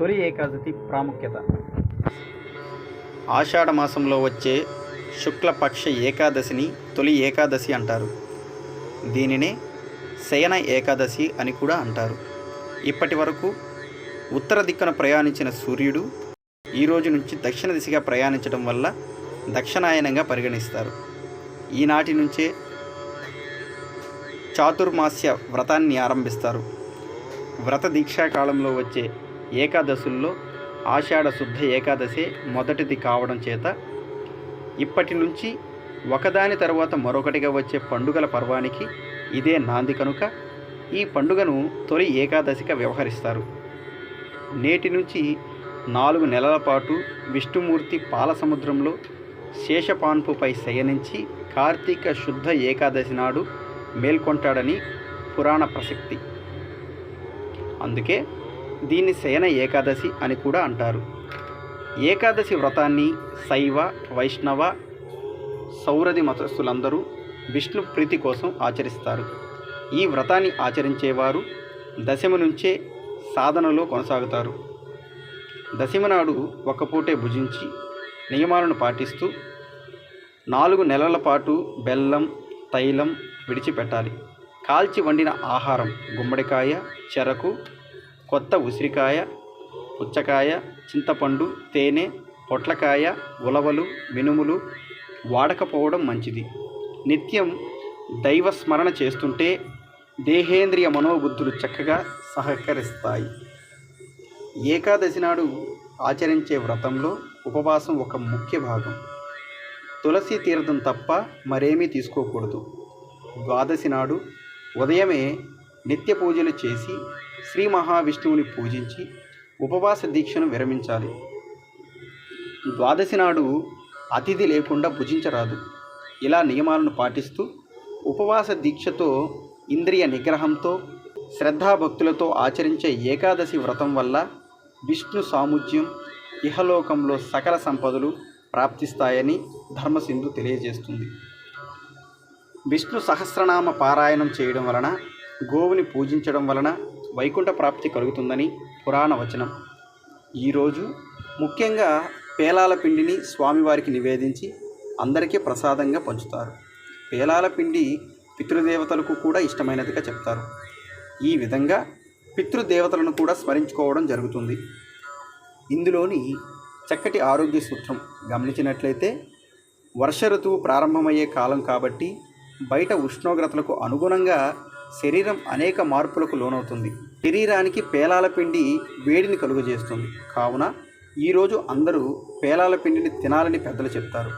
తొలి ఏకాదశి ప్రాముఖ్యత. ఆషాఢ మాసంలో వచ్చే శుక్లపక్ష ఏకాదశిని తొలి ఏకాదశి అంటారు. దీనినే శయన ఏకాదశి అని కూడా అంటారు. ఇప్పటి వరకు ఉత్తర దిక్కున ప్రయాణించిన సూర్యుడు ఈ రోజు నుంచి దక్షిణ దిశగా ప్రయాణించడం వల్ల దక్షిణాయనంగా పరిగణిస్తారు. ఈనాటి నుంచే చాతుర్మాస్య వ్రతాన్ని ఆరంభిస్తారు. వ్రత దీక్షాకాలంలో వచ్చే ఏకాదశుల్లో ఆషాఢ శుద్ధ ఏకాదశే మొదటిది కావడం చేత ఇప్పటి నుంచి ఒకదాని తర్వాత మరొకటిగా వచ్చే పండుగల పర్వానికి ఇదే నాంది కనుక. ఈ పండుగను తొలి ఏకాదశిగా వ్యవహరిస్తారు. నేటి నుంచి నాలుగు నెలల పాటు విష్ణుమూర్తి పాలసముద్రంలో శేషపాన్పుపై శయనించి కార్తీక శుద్ధ ఏకాదశి నాడు మేల్కొంటాడని పురాణ ప్రసక్తి. అందుకే దీన్ని శయన ఏకాదశి అని కూడా అంటారు. ఏకాదశి వ్రతాన్ని శైవ వైష్ణవ సౌరది మతస్థులందరూ విష్ణు ప్రీతి కోసం ఆచరిస్తారు. ఈ వ్రతాన్ని ఆచరించేవారు దశమి నుంచే సాధనలో కొనసాగుతారు. దశమి నాడు ఒక్కపూటే భుజించి నియమాలను పాటిస్తూ నాలుగు నెలల పాటు బెల్లం తైలం విడిచిపెట్టాలి. కాల్చి వండిన ఆహారం గుమ్మడికాయ చెరకు కొత్త ఉసిరికాయ పుచ్చకాయ చింతపండు తేనె పొట్లకాయ ఉలవలు మినుములు వాడకపోవడం మంచిది. నిత్యం దైవ స్మరణ చేస్తుంటే దేహేంద్రియ మనోబుద్ధులు చక్కగా సహకరిస్తాయి. ఏకాదశి నాడు ఆచరించే వ్రతంలో ఉపవాసం ఒక ముఖ్య భాగం. తులసి తీర్థం తప్ప మరేమీ తీసుకోకూడదు. ద్వాదశి నాడు ఉదయమే నిత్య పూజలు చేసి శ్రీ మహావిష్ణువుని పూజించి ఉపవాస దీక్షను విరమించాలి. ద్వాదశి నాడు అతిథి లేకుండా భుజించరాదు. ఇలా నియమాలను పాటిస్తూ ఉపవాస దీక్షతో ఇంద్రియ నిగ్రహంతో శ్రద్ధాభక్తులతో ఆచరించే ఏకాదశి వ్రతం వల్ల విష్ణు సాముజ్యం ఇహలోకంలో సకల సంపదలు ప్రాప్తిస్తాయని ధర్మసింధు తెలియజేస్తుంది. విష్ణు సహస్రనామ పారాయణం చేయడం వలన గోవుని పూజించడం వలన వైకుంఠ ప్రాప్తి కలుగుతుందని పురాణ వచనం. ఈరోజు ముఖ్యంగా పేలాల పిండిని స్వామివారికి నివేదించి అందరికీ ప్రసాదంగా పంచుతారు. పేలాల పిండి పితృదేవతలకు కూడా ఇష్టమైనదిగా చెప్తారు. ఈ విధంగా పితృదేవతలను కూడా స్మరించుకోవడం జరుగుతుంది. ఇందులోని చక్కటి ఆరోగ్య సూత్రం గమనించినట్లయితే వర్ష ఋతువు ప్రారంభమయ్యే కాలం కాబట్టి బయట ఉష్ణోగ్రతలకు అనుగుణంగా శరీరం అనేక మార్పులకు లోనవుతుంది శరీరానికి పేలాల పిండి వేడిని కలుగజేస్తుంది కావున ఈరోజు అందరూ పేలాల పిండిని తినాలని పెద్దలు చెప్తారు